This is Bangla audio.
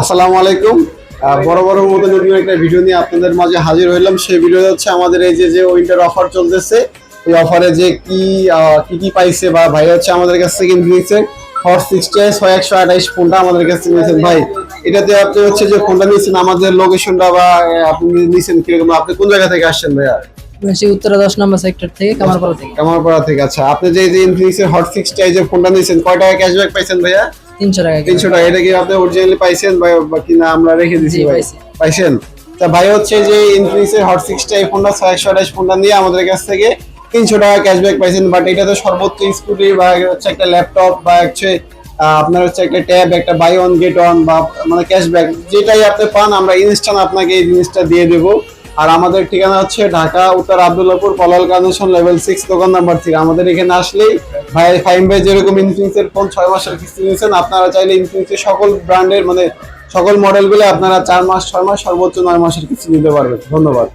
আসসালামু আলাইকুম। বড় বড় মতো নতুন একটা ভিডিও নিয়ে আপনাদের মাঝে হাজির হইলাম। সেই ভিডিও হচ্ছে আমাদের এই যে যে উইন্টার অফার চলতেছে এই অফারে যে কি কি কি পাইছে বা ভাই হচ্ছে আমাদের কাছ থেকে নিয়েছে। হট সিক্সটি ছয় একশো আঠাইশ ফোনটা আমাদের কাছ থেকে নিয়েছেন। ভাই এটাতে আপনি হচ্ছে যে ফোনটা নিয়েছেন আমাদের লোকেশনটা বা আপনি নিয়েছেন কীরকম? আপনি কোন জায়গা থেকে আসছেন ভাইয়া? বলছি উত্তরা দশ নম্বর সেক্টর থেকে কামারপাড়া থেকে। কামারপাড়া থেকে আচ্ছা। আপনি যে যে ইনফিনিক্সের হট সিক্সটি যে ফোনটা নিয়েছেন কয় টাকা ক্যাশব্যাক পাইছেন ভাইয়া? তিনশো টাকা তিনশো টাকা। এটা কি আপনি অরিজিনালি পাইছেন বা কিনা আমরা রেখে দিছি। পাইছেন? তা ভাই হচ্ছে যে ইনফিনিক্সের হট সিক্সটা এই ফোনটা আঠাশ ফোনটা নিয়ে আমাদের কাছ থেকে তিনশো টাকা ক্যাশব্যাক পাইছেন। বাট এটাতে সর্বোচ্চ স্কুটি বা হচ্ছে একটা ল্যাপটপ বা হচ্ছে আপনার হচ্ছে একটা ট্যাব একটা বাই অন গেট অন বা মানে ক্যাশব্যাক যেটাই আপনি পান আমরা ইনস্ট্যান্ট আপনাকে এই জিনিসটা দিয়ে দেবো। আর আমাদের ঠিকানা হচ্ছে ঢাকা উত্তর আবদুল্লাপুর পলাল কানেকশন লেভেল সিক্স দোকান নাম্বার থ্রি আমাদের এখানে আসলেই ভাই ফাইম ভাই যেরকম ইনফিনিক্স ফোন ছয় মাসের কিস্তি নিয়েছেন, আপনারা চাইলে ইনফিনিক্স এর সকল ব্র্যান্ডের মানে সকল মডেলগুলো আপনারা চার মাস, ছয় মাস, সর্বোচ্চ নয় মাসের কিস্তি নিতে পারবেন। ধন্যবাদ।